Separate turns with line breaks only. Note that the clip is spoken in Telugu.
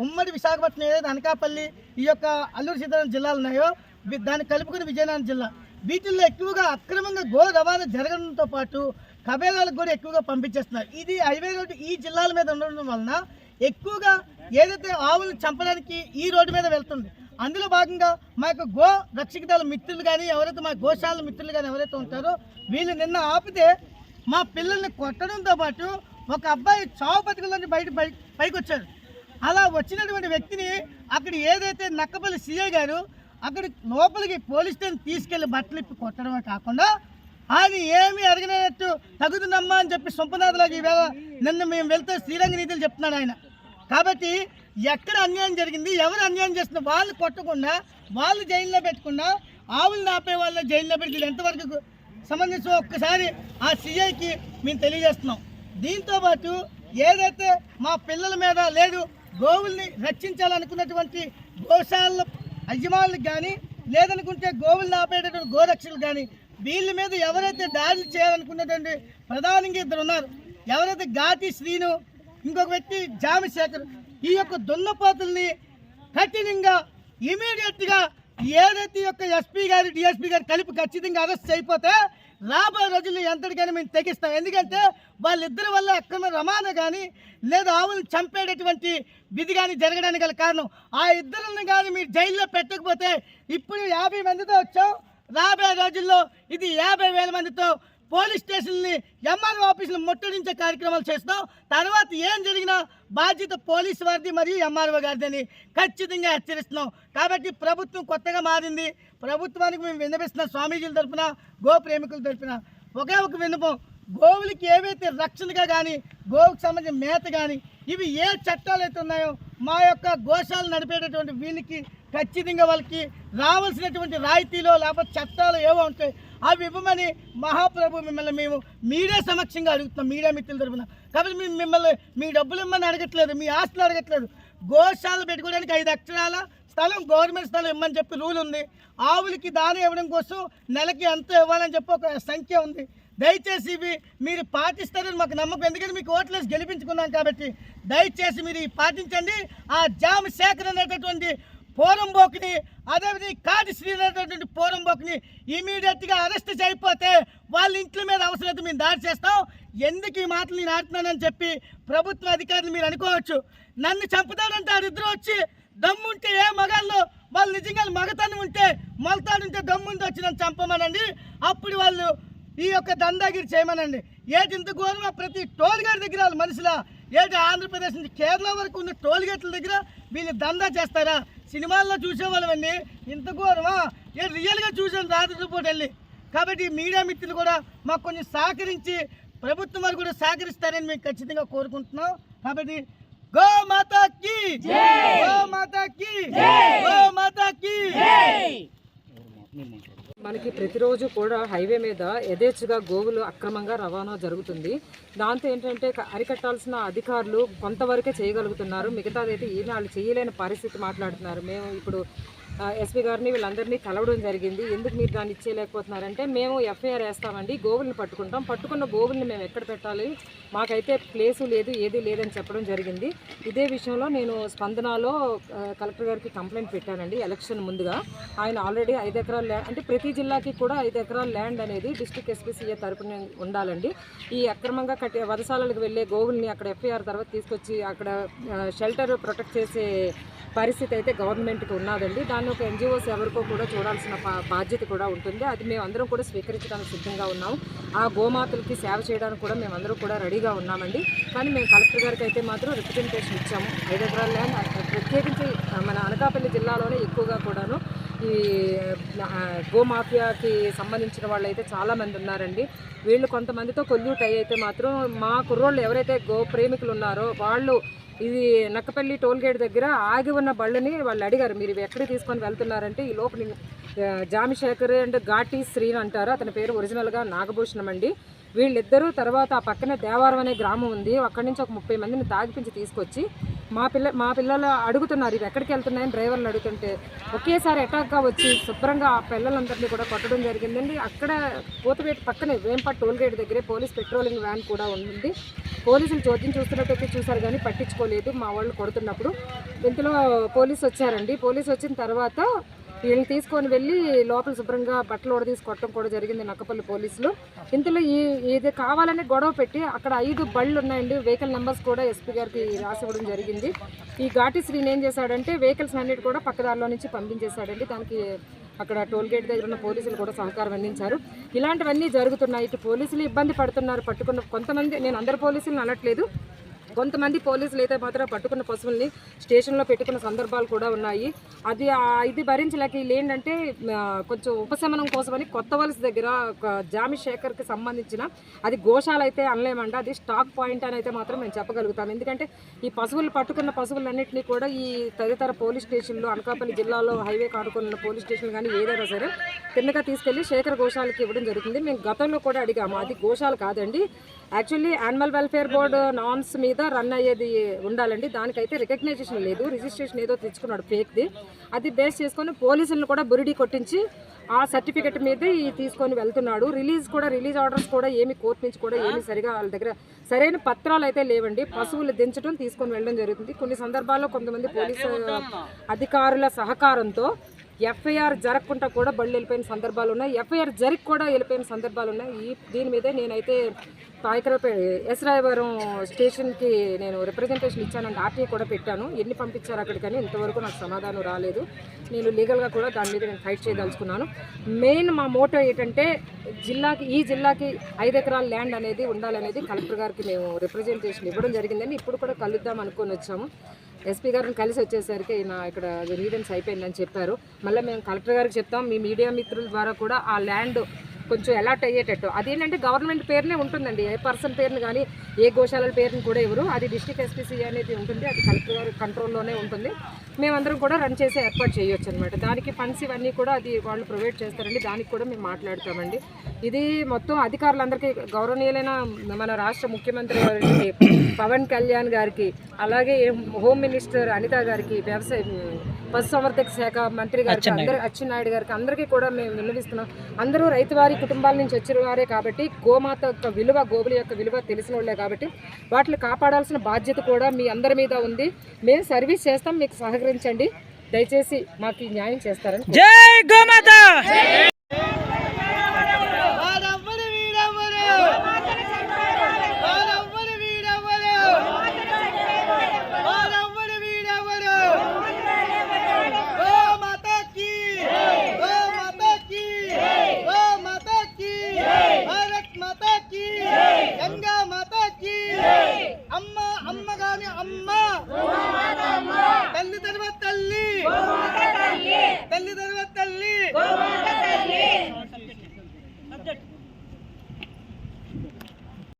ఉమ్మడి విశాఖపట్నం ఏదైతే అనకాపల్లి ఈ యొక్క అల్లూరు సీతారాం జిల్లాలు ఉన్నాయో దాన్ని కలుపుకుని విజయనగరం జిల్లా. వీటిల్లో ఎక్కువగా అక్రమంగా గో రవాణా జరగడంతో పాటు కబేలాలకు కూడా ఎక్కువగా పంపించేస్తున్నారు. ఇది హైవే రోడ్డు ఈ జిల్లాల మీద ఉండడం వలన ఎక్కువగా ఏదైతే ఆవులను చంపడానికి ఈ రోడ్డు మీద వెళ్తుంది అందులో భాగంగా మా యొక్క గో రక్షక దళ మిత్రులు కానీ ఎవరైతే మా గోశాల మిత్రులు కానీ ఎవరైతే ఉంటారో వీళ్ళు నిన్న ఆపితే మా పిల్లల్ని కొట్టడంతో పాటు ఒక అబ్బాయి చావు బతుకులని బయట పై- పైకి వచ్చాడు అలా వచ్చినటువంటి వ్యక్తిని అక్కడ ఏదైతే నక్కపల్లి సీఏ గారు అక్కడ లోపలికి పోలీస్ స్టేషన్ తీసుకెళ్ళి బట్టలు ఇప్పి కొట్టడమే కాకుండా ఆయన ఏమి అడిగినట్టు తగుదునమ్మా అని చెప్పి సొంపనాథలాగా ఈవేళ నిన్న మేము వెళ్తే శ్రీరంగ నీతులు చెప్తున్నాడు ఆయన. కాబట్టి ఎక్కడ అన్యాయం జరిగింది ఎవరు అన్యాయం చేస్తున్న వాళ్ళు కొట్టకుండా వాళ్ళు జైల్లో పెట్టకుండా ఆవులు నాపే వాళ్ళ జైల్లో పెట్టి ఎంతవరకు సంబంధించి ఒక్కసారి ఆ సీఐకి మేము తెలియజేస్తున్నాం. దీంతో పాటు ఏదైతే మా పిల్లల మీద లేదు గోవుల్ని రక్షించాలనుకున్నటువంటి గోశాల యజమానులకు కానీ లేదనుకుంటే గోవుల్ని ఆపేటటువంటి గోరక్షకులు కానీ వీళ్ళ మీద ఎవరైతే దాడులు చేయాలనుకున్నటువంటి ప్రధానంగా ఇద్దరు ఉన్నారు. ఎవరైతే గాతి శ్రీను ఇంకొక వ్యక్తి జామశేఖర్ ఈ యొక్క దున్నపోతుల్ని కఠినంగా ఇమీడియట్గా ఏదైతే యొక్క ఎస్పీ గారు డిఎస్పీ గారు కలిపి ఖచ్చితంగా అరెస్ట్ అయిపోతే రాబోయే రోజుల్లో ఎంతటికైనా మేము తెగిస్తాం. ఎందుకంటే వాళ్ళిద్దరి వల్ల అక్రమ రవాణా కానీ లేదా ఆవులను చంపేటటువంటి విధి కానీ జరగడానికి గల కారణం. ఆ ఇద్దరిని కానీ మీరు జైల్లో పెట్టకపోతే ఇప్పుడు యాభై మందితో వచ్చాం. రాబోయే రోజుల్లో ఇది యాభై వేల మందితో పోలీస్ స్టేషన్ని ఎంఆర్ఓ ఆఫీసులు ముట్టడించే కార్యక్రమాలు చేస్తాం తర్వాత ఏం జరిగినా బాధ్యత పోలీసు వారిది మరియు ఎంఆర్ఓ గారిదని ఖచ్చితంగా హెచ్చరిస్తున్నాం. కాబట్టి ప్రభుత్వం కొత్తగా మారింది. ప్రభుత్వానికి మేము విన్నపిస్తున్నాం స్వామీజీల తరఫున గో ప్రేమికుల తరఫున ఒకే ఒక విన్నపం గోవులకి ఏవైతే రక్షణగా కానీ గోవుకు సంబంధించిన మేత కానీ ఇవి ఏ చట్టాలు అయితే ఉన్నాయో మా యొక్క గోశాలు నడిపేటటువంటి వీళ్ళకి ఖచ్చితంగా వాళ్ళకి రావాల్సినటువంటి రాయితీలో లేకపోతే చట్టాలు ఏవో ఉంటాయి అవి ఇవ్వమని మహాప్రభు మిమ్మల్ని మేము మీడియా సమక్షంగా అడుగుతున్నాం మీడియా మిత్రుల తరఫున కాబట్టి మేము మిమ్మల్ని మీ డబ్బులు ఇమ్మని అడగట్లేదు మీ ఆస్తులు అడగట్లేదు. గోశాలు పెట్టుకోవడానికి ఐదు అక్షరాల స్థలం గవర్నమెంట్ స్థలం ఇమ్మని చెప్పి రూల్ ఉంది. ఆవులకి దాని ఇవ్వడం కోసం నెలకి ఎంత ఇవ్వాలని చెప్పి ఒక సంఖ్య ఉంది. దయచేసి ఇవి మీరు పాటిస్తారని మాకు నమ్మకం. ఎందుకంటే మీకు ఓట్లేసి గెలిపించుకున్నాం కాబట్టి దయచేసి మీరు పాటించండి. ఆ జామ్ శేఖర్ అనేటటువంటి పోరంబోక్ని అదేవిధంగా కాటి శ్రీ అనేటటువంటి పోరంబోక్ని ఇమీడియట్గా అరెస్ట్ చేయకపోతే వాళ్ళ ఇంట్ల మీద అవసరం మేము దాడి చేస్తాం. ఎందుకు ఈ మాటలు నేను ఆడుతున్నానని చెప్పి ప్రభుత్వ అధికారులు మీరు అనుకోవచ్చు. నన్ను చంపుతాడంటే ఆడిద్దరు వచ్చి దమ్ముంటే ఏ మగాళ్ళు వాళ్ళు నిజంగా మగతనం ఉంటే మొలతాడుంటే దమ్ముంటే వచ్చి నన్ను చంపమనండి. అప్పుడు వాళ్ళు ఈ యొక్క దందాగిరి చేయమనండి ఏటి ఇంత ఘోరమా ప్రతి టోల్ గేట్ దగ్గర వాళ్ళ మనుషుల? ఏటి ఆంధ్రప్రదేశ్ నుంచి కేరళ వరకు ఉన్న టోల్ గేట్ల దగ్గర వీళ్ళు దందా చేస్తారా? సినిమాల్లో చూసేవాళ్ళమండి. ఇంత ఘోరమా? ఏ రియల్గా చూసాను రాత్రి పూట వెళ్ళి. కాబట్టి మీడియా మిత్రులు కూడా మాకు కొంచెం సహకరించి ప్రభుత్వం వారు కూడా సహకరిస్తారని మేము ఖచ్చితంగా కోరుకుంటున్నాం. కాబట్టి గో మాతాకి గో మాతాకి గో మాతాకి
మనకి ప్రతిరోజు కూడా హైవే మీద యథేచ్ఛగా గోవులు అక్రమంగా రవాణా జరుగుతుంది. దాంతో ఏంటంటే అరికట్టాల్సిన అధికారులు కొంతవరకే చేయగలుగుతున్నారు. మిగతాదైతే ఈనాళ్ళు చేయలేని పరిస్థితి మాట్లాడుతున్నారు. మేము ఇప్పుడు ఎస్పీ గారిని వీళ్ళందరినీ కలవడం జరిగింది. ఎందుకు మీరు దాన్ని ఇచ్చేయలేకపోతున్నారంటే మేము ఎఫ్ఐఆర్ వేస్తామండి గోవుల్ని పట్టుకుంటాం. పట్టుకున్న గోవుల్ని మేము ఎక్కడ పెట్టాలి? మాకైతే ప్లేసు లేదు ఏది లేదని చెప్పడం జరిగింది. ఇదే విషయంలో నేను స్పందనలో కలెక్టర్ గారికి కంప్లైంట్ పెట్టానండి ఎలక్షన్ ముందుగా. ఆయన ఆల్రెడీ ఐదు ఎకరాల ల్యాండ్ అంటే ప్రతి జిల్లాకి కూడా ఐదు ఎకరాల ల్యాండ్ అనేది డిస్ట్రిక్ట్ ఎస్పీసీఏ తరపున ఉండాలండి. ఈ అక్రమంగా కట్టే వధశాలలకు వెళ్ళే గోవుల్ని అక్కడ ఎఫ్ఐఆర్ తర్వాత తీసుకొచ్చి అక్కడ షెల్టర్ ప్రొటెక్ట్ చేసే పరిస్థితి అయితే గవర్నమెంట్కి ఉన్నదండి. దాన్ని ఒక ఎన్జిఓస్ ఎవరికో కూడా చూడాల్సిన బాధ్యత కూడా ఉంటుంది. అది మేము కూడా స్వీకరించడానికి సిద్ధంగా ఉన్నాం ఆ గోమాతలకి సేవ చేయడానికి కూడా మేము కూడా రెడీగా ఉన్నామండి. కానీ మేము కలెక్టర్ గారికి అయితే మాత్రం రిప్రజెంటేషన్ ఇచ్చాము. ఐదు ఎకరాల ల్యాండ్ ప్రత్యేకించి మన అనకాపల్లి జిల్లాలోనే ఎక్కువగా కూడాను ఈ గోమాఫియాకి సంబంధించిన వాళ్ళు అయితే చాలామంది ఉన్నారండి. వీళ్ళు కొంతమందితో కొల్యూట్ అయితే మాత్రం మా కుర్రోళ్ళు ఎవరైతే గో ప్రేమికులు ఉన్నారో వాళ్ళు ఇది నక్కపల్లి టోల్గేట్ దగ్గర ఆగి ఉన్న బళ్ళని వాళ్ళు అడిగారు మీరు ఎక్కడ ఎక్కడికి తీసుకొని వెళ్తున్నారంటే ఈ లోపల జామిశేఖర్ అండ్ ఘాటి శ్రీన్ అంటారు. అతని పేరు ఒరిజినల్గా నాగభూషణం అండి. వీళ్ళిద్దరూ తర్వాత ఆ పక్కనే దేవారం అనే గ్రామం ఉంది. అక్కడి నుంచి ఒక ముప్పై మందిని తాగిపించి తీసుకొచ్చి మా పిల్ల మా పిల్లలు అడుగుతున్నారు ఇవి ఎక్కడికి వెళ్తున్నాయని డ్రైవర్లు అడుగుతుంటే ఒకేసారి అటాక్గా వచ్చి శుభ్రంగా ఆ పిల్లలందరినీ కూడా కొట్టడం జరిగిందండి. అక్కడ పూతపేట పక్కనే వేంపట్ టోల్ గేట్ దగ్గరే పోలీస్ పెట్రోలింగ్ వ్యాన్ కూడా ఉంది. పోలీసులు చోద్యం చూస్తున్నట్టయితే చూశారు కానీ పట్టించుకోలేదు. మా వాళ్ళు కొడుతున్నప్పుడు ఇంతలో పోలీసు వచ్చారండి. పోలీసు వచ్చిన తర్వాత వీళ్ళని తీసుకొని వెళ్ళి లోపల శుభ్రంగా బట్టలు తీసి కొట్టడం కూడా జరిగింది నక్కపల్లి పోలీసులు. ఇంతలో ఈ ఇది కావాలని గొడవ పెట్టి అక్కడ ఐదు బళ్ళు ఉన్నాయండి. వెహికల్ నెంబర్స్ కూడా ఎస్పీ గారికి రాసి ఇవ్వడం జరిగింది. ఈ ఘాటి శ్రీని ఏం చేశాడంటే వెహికల్స్ అన్నిటి కూడా పక్కదారిలో నుంచి పంపించేశాడండి. దానికి అక్కడ టోల్ గేట్ దగ్గర ఉన్న పోలీసులు కూడా సహకారం అందించారు. ఇలాంటివన్నీ జరుగుతున్నాయి. ఇటు పోలీసులు ఇబ్బంది పడుతున్నారు. పట్టుకున్న కొంతమంది నేను అందరు పోలీసులను అనట్లేదు. కొంతమంది పోలీసులు అయితే మాత్రం పట్టుకున్న పశువుల్ని స్టేషన్లో పెట్టుకున్న సందర్భాలు కూడా ఉన్నాయి. అది ఇది భరించలేక వీళ్ళు ఏంటంటే కొంచెం ఉపశమనం కోసమని కొత్త వలస దగ్గర ఒక జామి శేఖర్కి సంబంధించిన అది గోశాల అయితే అనలేమండి అది స్టాక్ పాయింట్ అని అయితే మాత్రం మేము చెప్పగలుగుతాం. ఎందుకంటే ఈ పశువులు పట్టుకున్న పశువులన్నింటినీ కూడా ఈ తదితర పోలీస్ స్టేషన్లు అనకాపల్లి జిల్లాలో హైవే కానుకున్న పోలీస్ స్టేషన్ కానీ ఏదైనా సరే కిందగా తీసుకెళ్ళి శేఖర్ గోశాలకి ఇవ్వడం జరుగుతుంది. మేము గతంలో కూడా అడిగాము. అది గోశాల కాదండి. Actually animal welfare board norms మీద రన్ అయ్యేది ఉండాలండి. దానికైతే రికగ్నైజేషన్ లేదు. రిజిస్ట్రేషన్ ఏదో తెచ్చుకున్నాడు ఫేక్ది అది బేస్ చేసుకొని పోలీసులను కూడా బురిడి కొట్టించి ఆ సర్టిఫికెట్ మీద ఈ తీసుకొని వెళ్తున్నాడు. రిలీజ్ కూడా రిలీజ్ ఆర్డర్స్ కూడా ఏమి కోర్టు నుంచి కూడా ఏమి సరిగా వాళ్ళ దగ్గర సరైన పత్రాలు అయితే లేవండి. పశువులు దించడం తీసుకొని వెళ్ళడం జరుగుతుంది. కొన్ని సందర్భాల్లో కొంతమంది పోలీసు అధికారుల సహకారంతో ఎఫ్ఐఆర్ జరగకుండా కూడా బళ్ళు వెళ్ళిపోయిన సందర్భాలు ఉన్నాయి. ఎఫ్ఐఆర్ జరిగి కూడా వెళ్ళిపోయిన సందర్భాలు ఉన్నాయి. ఈ దీని మీదే నేనైతే పాయకరపే ఎస్ రాయవరం స్టేషన్కి నేను రిప్రజెంటేషన్ ఇచ్చానండి ఆర్టీ కూడా పెట్టాను. ఎన్ని పంపించారు అక్కడికని ఇంతవరకు నాకు సమాధానం రాలేదు. నేను లీగల్గా కూడా దాని మీద నేను ఫైట్ చేయదలుచుకున్నాను. మెయిన్ మా మోటో ఏంటంటే జిల్లాకి ఈ జిల్లాకి ఐదు ఎకరాల ల్యాండ్ అనేది ఉండాలనేది కలెక్టర్ గారికి మేము రిప్రజెంటేషన్ ఇవ్వడం జరిగిందని ఇప్పుడు కూడా కలుద్దాం అనుకొని వచ్చాము. ఎస్పీ గారిని కలిసి వచ్చేసరికి నా ఇక్కడ గ్రీవెన్స్ అయిపోయిందని చెప్పారు. మళ్ళీ మేము కలెక్టర్ గారికి చెప్తాం. మీ మీడియా మిత్రుల ద్వారా కూడా ఆ ల్యాండ్ కొంచెం అలర్ట్ అయ్యేటట్టు. అదేంటంటే గవర్నమెంట్ పేరునే ఉంటుందండి. ఏ పర్సన్ పేరుని కానీ ఏ గోశాలల పేరుని కూడా ఇవ్వరు అది డిస్ట్రిక్ట్ ఎస్పీసీ అనేది ఉంటుంది. అది కలెక్టర్ గారి కంట్రోల్లోనే ఉంటుంది. మేమందరం కూడా రన్ చేసే ఏర్పాటు చేయొచ్చు అనమాట దానికి ఫండ్స్ ఇవన్నీ కూడా అది వాళ్ళు ప్రొవైడ్ చేస్తారండి. దానికి కూడా మేము మాట్లాడతామండి. ఇది మొత్తం అధికారులందరికీ గౌరవనీయులైన మన రాష్ట్ర ముఖ్యమంత్రి గారికి పవన్ కళ్యాణ్ గారికి అలాగే హోమ్ మినిస్టర్ అనిత గారికి వ్యవసాయ పశుసంవర్ధక శాఖ మంత్రి గారికి అందరు అచ్చెన్నాయుడు గారికి అందరికీ కూడా మేము విన్నవిస్తున్నాం అందరూ రైతువారి కుటుంబాల నుంచి వచ్చిన వారే కాబట్టి గోమాత యొక్క విలువ గోవుల యొక్క విలువ తెలిసిన వాళ్ళే కాబట్టి వాటిని కాపాడాల్సిన బాధ్యత కూడా మీ అందరి మీద ఉంది. మేము సర్వీస్ చేస్తాం మీకు సహకరించండి. దయచేసి మాకు న్యాయం చేస్తారని
జై గోమాత!